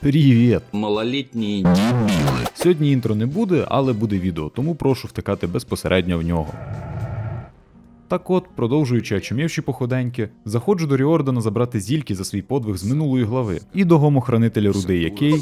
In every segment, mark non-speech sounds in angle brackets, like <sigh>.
Привіт! Малолітні Сьогодні інтро не буде, але буде відео, тому прошу втикати безпосередньо в нього. Так от, продовжуючи очумівші походеньки, заходжу до Ріордана забрати зільки за свій подвиг з минулої глави і до гомохранителя руди, який, ну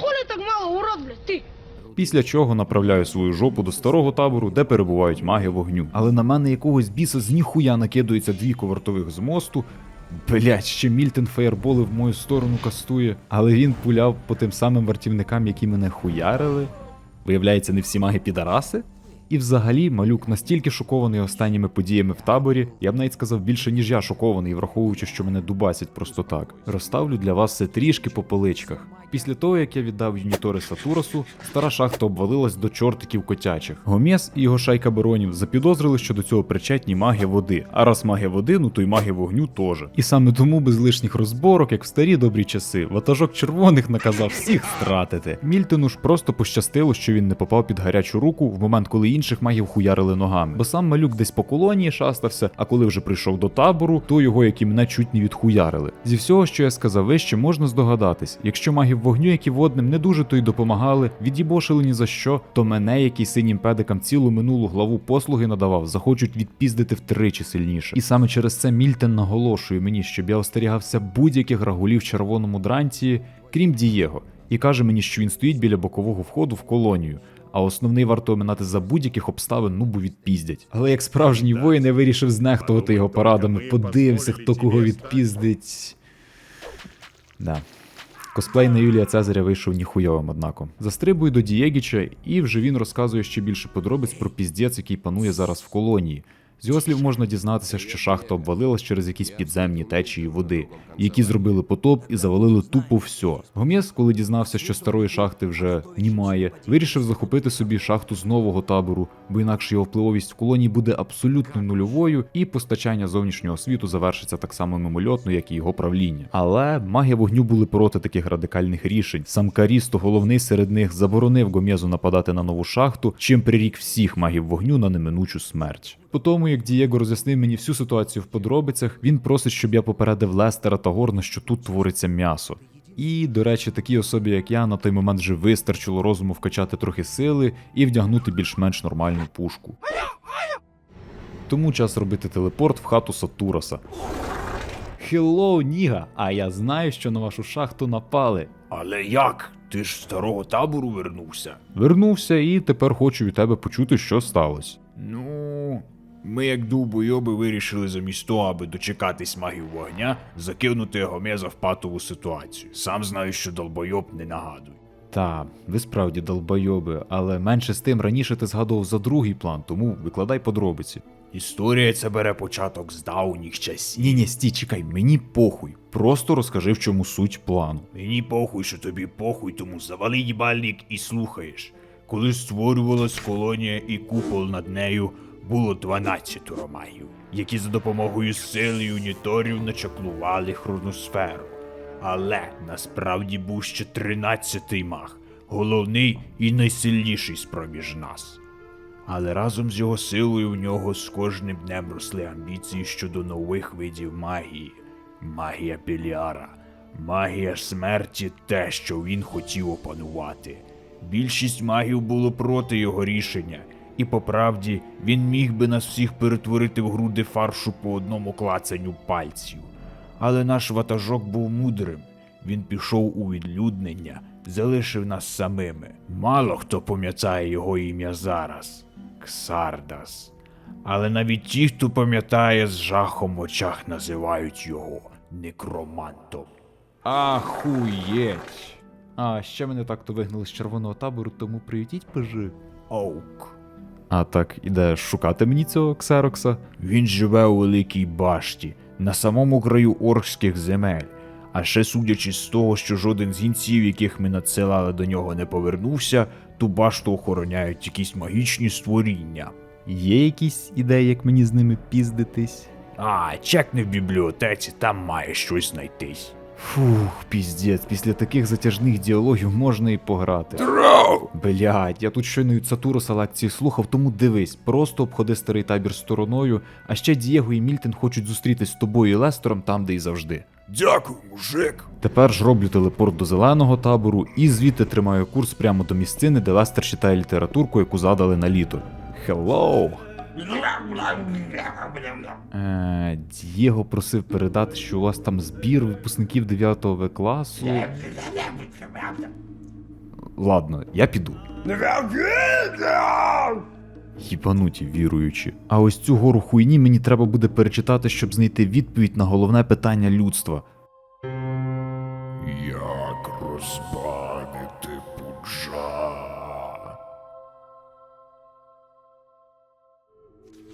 хули так мало, урод, блядь, після чого направляю свою жопу до старого табору, де перебувають маги вогню. Але на мене якогось біса з ніхуя накидується двійко вартових з мосту. Блять, ще Мільтен феєрболи в мою сторону кастує, але він пуляв по тим самим вартівникам, які мене хуярили. Виявляється, не всі маги підараси? І взагалі малюк настільки шокований останніми подіями в таборі, я б навіть сказав більше, ніж я шокований, враховуючи, що мене дубасять просто так. Розставлю для вас все трішки по поличках. Після того, як я віддав юнітори Сатурасу, стара шахта обвалилась до чортиків котячих. Гомєс і його шайка баронів запідозрили, що до цього причетні магія води. А раз магія води, ну то й магія вогню теж. І саме тому без лишніх розборок, як в старі добрі часи, ватажок червоних наказав всіх стратити. Мільтону ж просто пощастило, що він не попав під гарячу руку в момент, коли інших магів хуярили ногами. Бо сам малюк десь по колонії шастався, а коли вже прийшов до табору, то його, які мене чуть не відхуярили. Зі всього, що я сказав вище, можна здогадатись, якщо магів вогню, які водним не дуже то й допомагали, від'їбошили ні за що, то мене, який синім педикам цілу минулу главу послуги надавав, захочуть відпіздити втричі сильніше. І саме через це Мільтен наголошує мені, щоб я остерігався будь-яких рагулів в червоному дранці, крім Дієго, і каже мені, що він стоїть біля бокового входу в колонію. А основний варто оминати за будь-яких обставин, ну бо відпіздять. Але як справжній воїн я вирішив знехтувати його порадами. Подивився, хто кого відпіздить. Да. Косплей на Юлія Цезаря вийшов ніхуйовим, однако. Застрибую до Дієгіча, і вже він розказує ще більше подробиць про піздець, який панує зараз в колонії. З його слів можна дізнатися, що шахта обвалилась через якісь підземні течії води, які зробили потоп і завалили тупо все. Гомєс, коли дізнався, що старої шахти вже немає, вирішив захопити собі шахту з нового табору, бо інакше його впливовість в колонії буде абсолютно нульовою, і постачання зовнішнього світу завершиться так само мимольотно, як і його правління. Але маги вогню були проти таких радикальних рішень. Сам Карісто, головний серед них, заборонив Гомєзу нападати на нову шахту, чим прирік всіх магів вогню на неминучу смерть. По тому, як Дієго роз'яснив мені всю ситуацію в подробицях, він просить, щоб я попередив Лестера та Горна, що тут твориться м'ясо. І, до речі, такій особі, як я, на той момент вже вистачило розуму вкачати трохи сили і вдягнути більш-менш нормальну пушку. Тому час робити телепорт в хату Сатураса. Хеллоу, Ніга! А я знаю, що на вашу шахту напали. Але як? Ти ж з старого табору вернувся. Вернувся і тепер хочу від тебе почути, що сталося. Ну, ми, як довбойоби, вирішили замість того, аби дочекатись магів вогня, закинути Гомеза в патову ситуацію. Сам знаю, що долбойоб не нагадуй. Та, ви справді долбойоби, але менше з тим раніше ти згадував за другий план, тому викладай подробиці. Історія ця бере початок з давніх часів. Ні, ні, стій, чекай, мені похуй. Просто розкажи, в чому суть плану. Мені похуй, що тобі похуй, тому завали їбальник і слухаєш. Коли створювалась колонія і купол над нею, було 12 магів, які за допомогою сили юніторів начаклували хроносферу. Але насправді був ще 13-й маг, головний і найсильніший з-проміж нас. Але разом з його силою в нього з кожним днем росли амбіції щодо нових видів магії. Магія Беліара, магія смерті те, що він хотів опанувати. Більшість магів було проти його рішення, і по правді він міг би нас всіх перетворити в груди фаршу по одному клацанню пальців. Але наш ватажок був мудрим. Він пішов у відлюднення, залишив нас самими. Мало хто пам'ятає його ім'я зараз Ксардас. Але навіть ті, хто пам'ятає, з жахом в очах називають його некромантом. Ахуєть. А ще мене так то вигнали з червоного табору, тому приютіть пижи. Оук. А так, ідеш шукати мені цього ксерокса? Він живе у великій башті, на самому краю оркських земель. А ще судячи з того, що жоден з гінців, яких ми надсилали до нього, не повернувся, ту башту охороняють якісь магічні створіння. Є якісь ідеї, як мені з ними піздитись? А, чекни в бібліотеці, там має щось знайтись. Фух, піздець, після таких затяжних діалогів можна і пограти. Дров! Блядь, я тут щойно від Сатуруса лекції слухав, тому дивись, просто обходи старий табір стороною, а ще Дієго і Мільтен хочуть зустрітись з тобою і Лестером там, де і завжди. Дякую, мужик. Тепер ж роблю телепорт до зеленого табору і звідти тримаю курс прямо до місцини, де Лестер читає літературку, яку задали на літо. Hello! Е, Дієго просив передати, що у вас там збір випускників 9 В класу. Ладно, я піду. Їбануті віруючі. А ось цю гору хуйні мені треба буде перечитати, щоб знайти відповідь на головне питання людства. Як розбавити пуджа?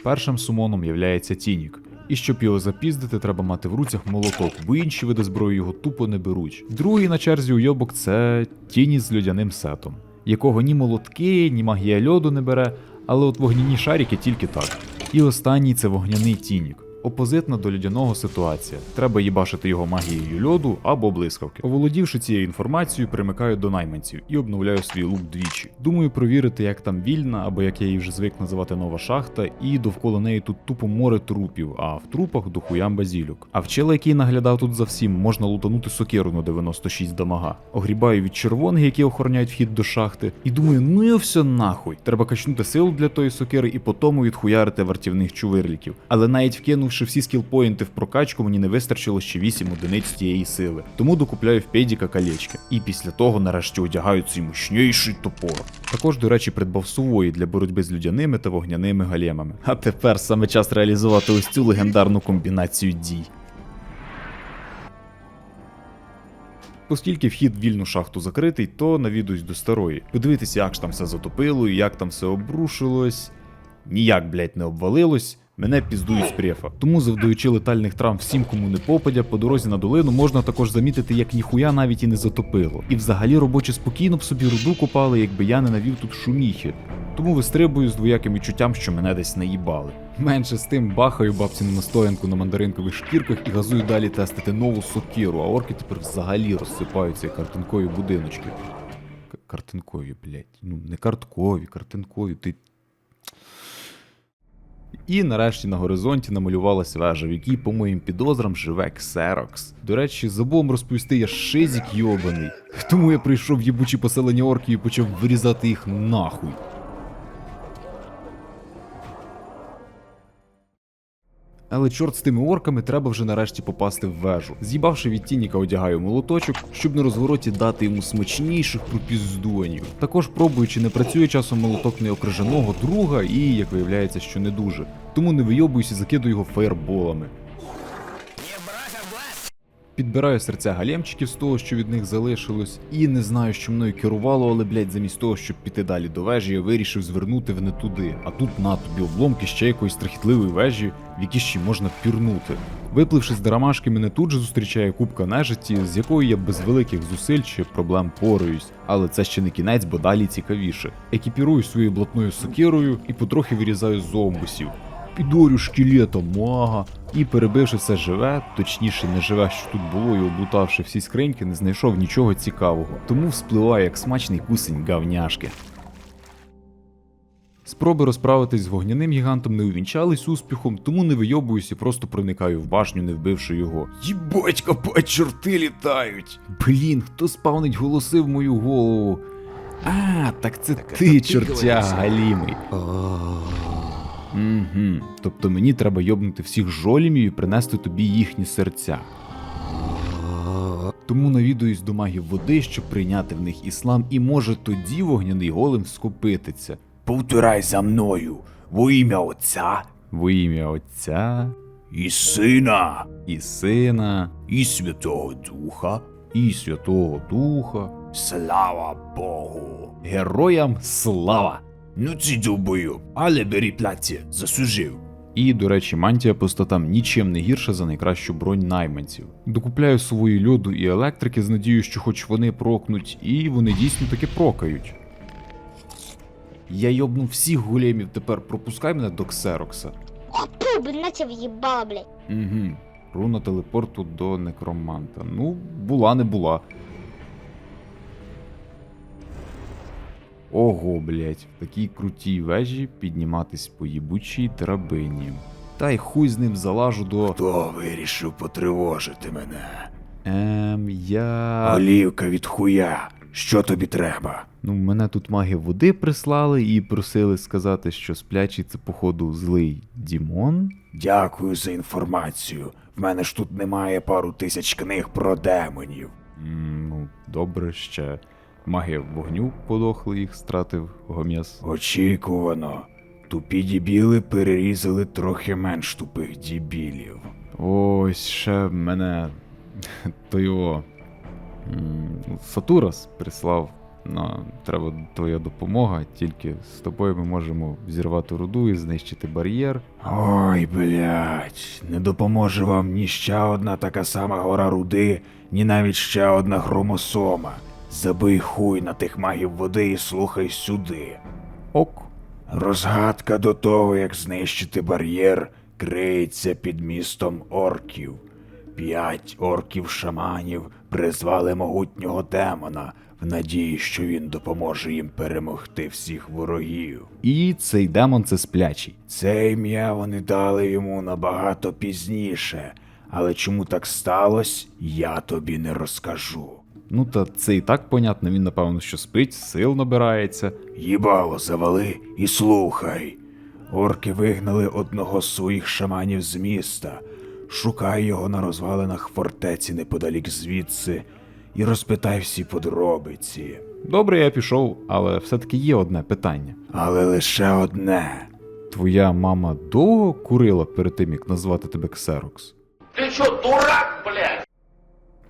Першим сумоном являється Тінік. І щоб його запіздити, треба мати в руцях молоток, бо інші види зброї його тупо не беруть. Другий на черзі уйобок це Тіні з льодяним сетом, якого ні молотки, ні магія льоду не бере, але от вогняні шарики тільки так. І останній це вогняний Тінік. Опозитна до льодяного ситуація. Треба їбашити його магією льоду або блискавки. Оволодівши цією інформацією, примикаю до найманців і обновляю свій лук двічі. Думаю провірити, як там вільна, або як я її вже звик називати нова шахта, і довкола неї тут тупо море трупів, а в трупах дохуям базілюк. А в чела, який наглядав тут за всім, можна лутанути сокиру на 96 дамага. Огрібаю від червоних, які охороняють вхід до шахти, і думаю, ну і все нахуй. Треба качнути силу для тої сокири і потому відхуярити вартівних чувирліків. Але навіть вкинувши всі скілпоінти в прокачку, мені не вистачило ще 8 одиниць тієї сили. Тому докупляю в педіка колечки. І після того нарешті одягаю цей мощніший топор. Також, до речі, придбав сувої для боротьби з людяними та вогняними галемами. А тепер саме час реалізувати ось цю легендарну комбінацію дій. Оскільки вхід в вільну шахту закритий, то навідуюсь до старої. Подивитися, як ж там все затопило і як там все обрушилось. Ніяк, блять, не обвалилось. Мене піздують з префа. Тому, завдаючи летальних травм всім, кому не попадя, по дорозі на долину можна також замітити, як ніхуя навіть і не затопило. І взагалі робочі спокійно б собі руду копали, якби я не навів тут шуміхи. Тому вистрибую з двояким відчуттям, що мене десь наїбали. Менше з тим бахаю бабцину настоянку на мандаринкових шкірках і газую далі тестити нову сокиру, а орки тепер взагалі розсипаються як картинкові будиночки. Картинкові, блять. Ну, не карткові, картинкові. Ти і нарешті на горизонті намалювалась вежа, в якій, по моїм підозрам, живе Ксерокс. До речі, забув розповісти, я шизік йобаний. Тому я прийшов в єбучі поселення орків і почав вирізати їх нахуй. Але чорт з тими орками треба вже нарешті попасти в вежу. З'їбавши від тініка, одягаю молоточок, щоб на розвороті дати йому смачніших пропіздонів. Також пробуючи, не працює часом молоток неокрижаного друга і, як виявляється, що не дуже. Тому не вийобуюсь і закидую його фаєрболами. Підбираю серця галемчиків з того, що від них залишилось, і не знаю, що мною керувало, але блять, замість того, щоб піти далі до вежі, я вирішив звернути в не туди. А тут на тобі обломки ще якоїсь страхітливої вежі, в які ще можна пірнути. Випливши з драмашки, мене тут же зустрічає кубка нежиті, з якою я без великих зусиль чи проблем пораюсь. Але це ще не кінець, бо далі цікавіше. Екіпірую своєю блатною сокирою і потрохи вирізаю зомбусів підорю шкілета мага. І перебивши все живе, точніше не живе, що тут було, і облутавши всі скриньки, не знайшов нічого цікавого. Тому вспливає як смачний кусень гавняшки. Спроби розправитись з вогняним гігантом не увінчались успіхом, тому не вийобуюсь і просто проникаю в башню, не вбивши його. Їбать, капать, чорти літають! Блін, хто спавнить голоси в мою голову? А, так це ти, чортя галімий. Угу. Тобто мені треба йобнути всіх жолімів і принести тобі їхні серця. Тому навідуюсь до магів води, щоб прийняти в них іслам, і може тоді вогняний голем скопититься. Повторяй за мною во ім'я Отця Во ім'я Отця і Сина і Сина, і Святого Духа. і Святого Духа. Слава Богу. Героям слава! Ну ці довбою, але бери плаття, засужив. І, до речі, мантія пустотам нічим не гірша за найкращу бронь найманців. Докупляю свої льоду і електрики з надією, що хоч вони прокнуть, і вони дійсно таки прокають. Я йобну всіх големів, тепер пропускай мене до Ксерокса. Фу, блин, на тебе блядь. Угу. Руна телепорту до некроманта. Ну, була не була. Ого, блять, в такій крутій вежі підніматись по їбучій драбині. та й хуй з ним залажу до. Хто вирішив потривожити мене? Ем, я. Олівка від хуя. Що тобі треба? Ну, мене тут маги води прислали і просили сказати, що сплячий це, походу, злий Дімон. Дякую за інформацію. В мене ж тут немає пару тисяч книг про демонів. М, ну, добре, ще маги вогню подохли, їх стратив Гомєс. Очікувано. Тупі дібіли перерізали трохи менш тупих дібілів. Ось ще мене той о, м, Сатурас прислав. На треба твоя допомога, тільки з тобою ми можемо зірвати руду і знищити бар'єр. Ой, блядь, не допоможе вам ні ще одна така сама гора руди, ні навіть ще одна хромосома. Забий хуй на тих магів води і слухай сюди. Ок. Розгадка до того, як знищити бар'єр, криється під містом орків. П'ять орків-шаманів призвали могутнього демона в надії, що він допоможе їм перемогти всіх ворогів. І цей демон це сплячий. Це ім'я вони дали йому набагато пізніше, але чому так сталося, я тобі не розкажу. Ну та це і так понятно, він напевно, що спить, сил набирається. Їбало завали і слухай. Орки вигнали одного з своїх шаманів з міста. Шукай його на розвалинах фортеці неподалік звідси і розпитай всі подробиці. Добре, я пішов, але все-таки є одне питання. Але лише одне. Твоя мама довго курила перед тим, як назвати тебе Ксерокс? Ты что, дурак?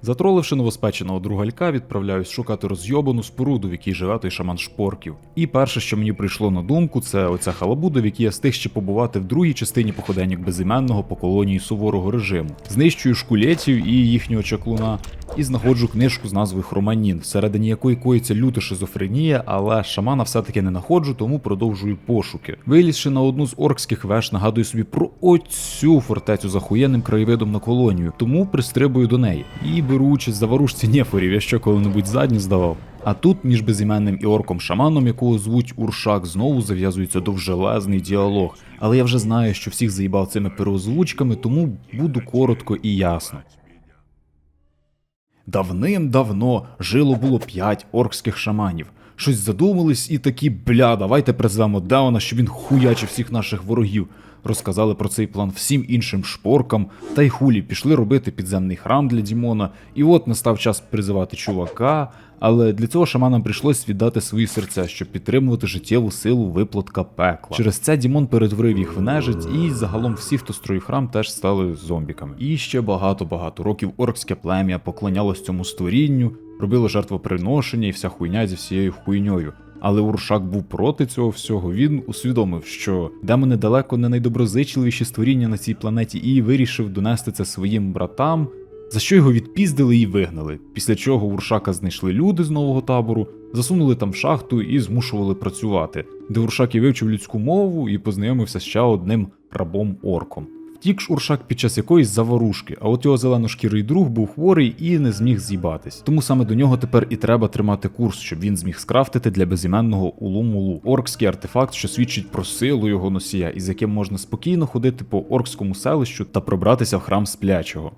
Затроливши новоспеченого друга лька, відправляюсь шукати розйобану споруду, в якій живе той шаман шпорків. І перше, що мені прийшло на думку, це оця халабуда, в якій я встиг ще побувати в другій частині походеньок безіменного по колонії суворого режиму. Знищую шкулетів і їхнього чаклуна, і знаходжу книжку з назвою Хроманін, всередині якої коїться люта шизофренія, але шамана все-таки не знаходжу, тому продовжую пошуки. Вилізши на одну з оркських веш, нагадую собі про оцю фортецю з ахуєнним краєвидом на колонію, тому пристрибую до неї і беру участь в заварушці нефорів, я що коли-небудь задні здавав. А тут між безіменним і орком шаманом, якого звуть Уршак, знову зав'язується довжелезний діалог. Але я вже знаю, що всіх заїбав цими переозвучками, тому буду коротко і ясно. Давним-давно жило було п'ять оркських шаманів. Щось задумались і такі бля, давайте призвемо Деона, щоб він хуячив всіх наших ворогів. Розказали про цей план всім іншим шпоркам, та й хулі пішли робити підземний храм для Дімона. І от настав час призивати чувака. Але для цього шаманам прийшлось віддати свої серця, щоб підтримувати життєву силу виплатка пекла. Через це Дімон перетворив їх в нежить, і загалом всі, хто строїв храм, теж стали зомбіками. І ще багато-багато років оркське плем'я поклонялось цьому створінню, робило жертвоприношення і вся хуйня зі всією хуйньою. Але Уршак був проти цього всього. Він усвідомив, що демони далеко не найдоброзичливіші створіння на цій планеті, і вирішив донести це своїм братам, за що його відпіздили і вигнали. Після чого Уршака знайшли люди з нового табору, засунули там шахту і змушували працювати, де Уршак і вивчив людську мову і познайомився з ще одним рабом орком. Втік ж Уршак під час якоїсь заварушки, а от його зеленошкірий друг був хворий і не зміг з'їбатись. Тому саме до нього тепер і треба тримати курс, щоб він зміг скрафтити для безіменного улумулу оркський артефакт, що свідчить про силу його носія, із яким можна спокійно ходити по оркському селищу та пробратися в храм сплячого.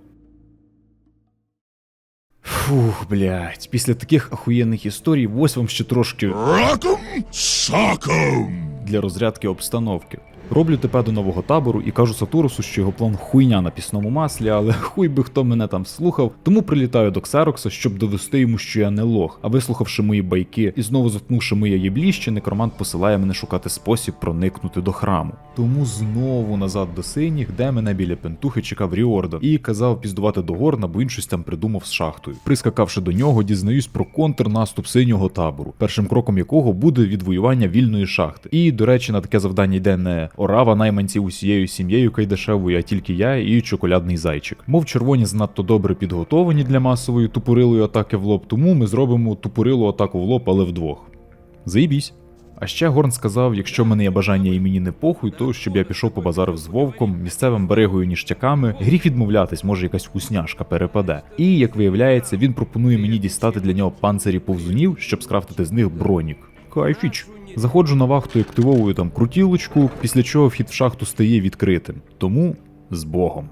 Фух, блядь, після таких ахуєнних історій, ось вам ще трошки Раком саком. для розрядки обстановки. Роблю ТП до нового табору і кажу Сатурусу, що його план хуйня на пісному маслі, але <laughs> хуй би хто мене там слухав. Тому прилітаю до Ксерокса, щоб довести йому, що я не лох. А вислухавши мої байки і знову заткнувши моє єбліще, некромант посилає мене шукати спосіб проникнути до храму. Тому знову назад до синіх, де мене біля пентухи чекав Ріордан, і казав піздувати до Горна, бо він щось там придумав з шахтою. Прискакавши до нього, дізнаюсь про контрнаступ синього табору, першим кроком якого буде відвоювання вільної шахти. І, до речі, на таке завдання йде не орава найманців усією сім'єю Кайдашевою, а тільки я і чоколядний зайчик. Мов червоні занадто добре підготовлені для масової тупорилої атаки в лоб, тому ми зробимо тупорилу атаку в лоб, але вдвох. Заїбісь. А ще Горн сказав, якщо в мене є бажання і мені не похуй, то щоб я пішов побазарив з вовком, місцевим берегою ніштяками, гріх відмовлятись, може якась вкусняшка перепаде. І як виявляється, він пропонує мені дістати для нього панцирі повзунів, щоб скрафтити з них бронік. Кайфіч. Заходжу на вахту і активовую там крутілочку, після чого вхід в шахту стає відкритим. Тому з Богом.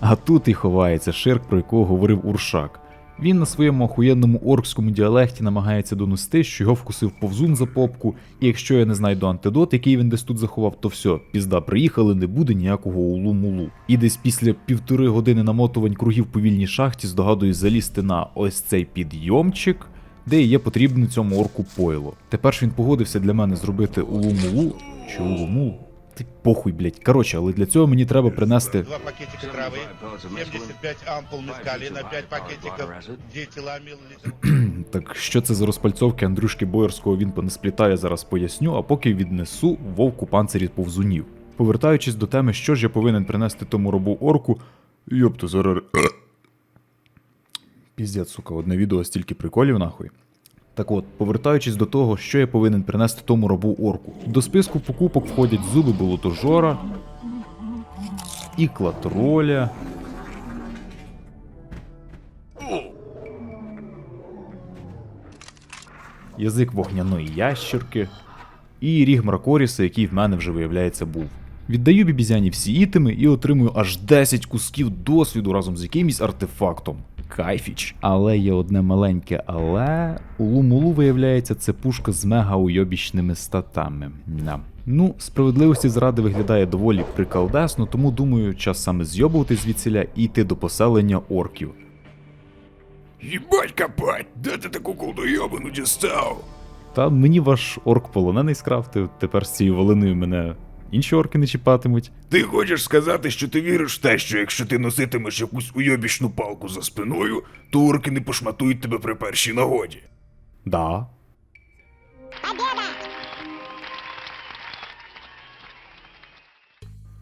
А тут і ховається ширк, про якого говорив Уршак. Він на своєму охуєнному оркському діалекті намагається донести, що його вкусив повзун за попку, і якщо я не знайду антидот, який він десь тут заховав, то все, пізда приїхали, не буде ніякого улу-мулу. І десь після півтори години намотувань кругів по вільній шахті здогадуюсь залізти на ось цей підйомчик, де є потрібне цьому орку пойло. Тепер ж він погодився для мене зробити улу-мулу чи улу-мулу. Ти похуй, блять. Коротше, але для цього мені треба принести Два пакетика травы, 75 ампул мескалина, 5 пакетиков диэтиламил. <clears throat> Так що це за розпальцовки Андрюшки Боярського він не сплітає, зараз поясню, а поки віднесу вовку панцирі повзунів. Повертаючись до теми, що ж я повинен принести тому робу орку. Йопто зараз. Піздець, сука, одне відео стільки приколів нахуй. Так от, повертаючись до того, що я повинен принести тому рабу орку. До списку покупок входять зуби болотожора, ікла троля, язик вогняної ящерки і ріг Мракоріса, який в мене вже виявляється був. Віддаю бібізяні всі ітеми і отримую аж 10 кусків досвіду разом з якимось артефактом. Кайфіч. Але є одне маленьке, але у Лумулу виявляється це пушка з мега уйобічними статами. Да. Ну, справедливості зради виглядає доволі приколдесно, тому думаю, час саме зйобувати звідсіля і йти до поселення орків. Їбать копать, де ти таку колдойобану дістав? Та мені ваш орк полонений скрафтив, тепер з цією волиною мене інші орки не чіпатимуть. Ти хочеш сказати, що ти віриш в те, що якщо ти носитимеш якусь уйобічну палку за спиною, то орки не пошматують тебе при першій нагоді. Да.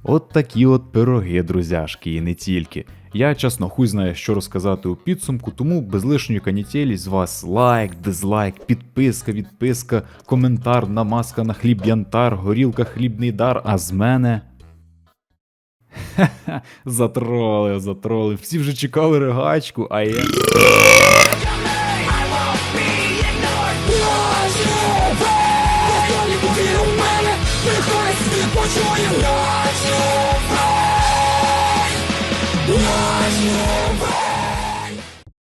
От такі от пироги, друзяшки, і не тільки. Я чесно хуй знає, що розказати у підсумку, тому без лишньої канітелі з вас лайк, дизлайк, підписка, відписка, коментар, намазка на хліб янтар, горілка хлібний дар, а з мене. Ха-ха, затролив, затролив. Всі вже чекали ригачку, а я.